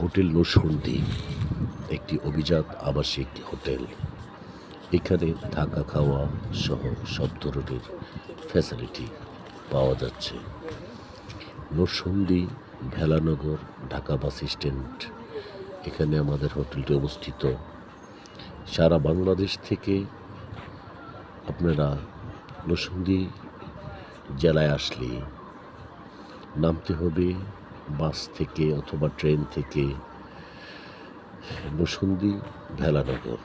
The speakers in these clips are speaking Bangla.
হোটেল নসন্দি একটি অভিজাত আবাসিক হোটেল। এখানে থাকা খাওয়া সহ সব ধরনের ফ্যাসিলিটি পাওয়া যাচ্ছে। নরসন্দি ভেলানগর, ঢাকা বাস স্ট্যান্ড, এখানে আমাদের হোটেলটি অবস্থিত। সারা বাংলাদেশ থেকে আপনারা নরসিংদী জেলায় আসলে নামতে হবে বাস থেকে অথবা ট্রেন থেকে নরসিংদী ভেলানগর।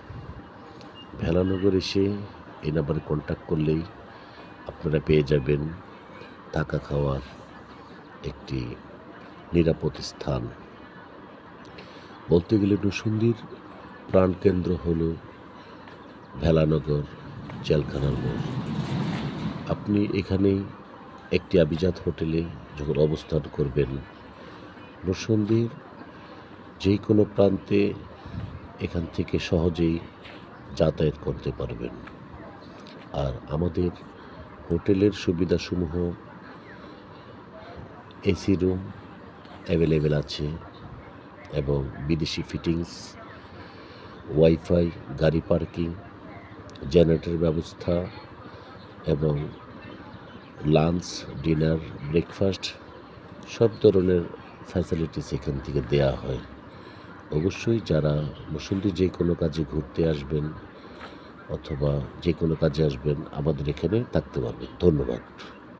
ভেলানগর এসে এই নাম্বারে কন্ট্যাক্ট করলেই আপনারা পেয়ে যাবেন থাকা খাওয়ার একটি নিরাপদ স্থান। বলতে গেলে নরসিংদীর প্রাণকেন্দ্র হল ভেলানগর জেলখানার মোড়। আপনি এখানেই একটি আভিজাত হোটেলে যখন অবস্থান করবেন নরসিংদীর যে কোনো প্রান্তে এখান থেকে সহজেই যাতায়াত করতে পারবেন। আর আমাদের হোটেলের সুবিধাসমূহ, এসি রুম অ্যাভেলেবেল আছে এবং বিদেশি ফিটিংস, ওয়াইফাই, গাড়ি পার্কিং, জেনারেটর ব্যবস্থা এবং লাঞ্চ, ডিনার, ব্রেকফাস্ট সব ধরনের ফ্যাসিলিটিস এখান থেকে দেয়া হয়। অবশ্যই যারা মুসল্লি যে কোনো কাজে ঘুরতে আসবেন অথবা যে কোনো কাজে আসবেন, আমাদের এখানে থাকতে পারবেন। ধন্যবাদ।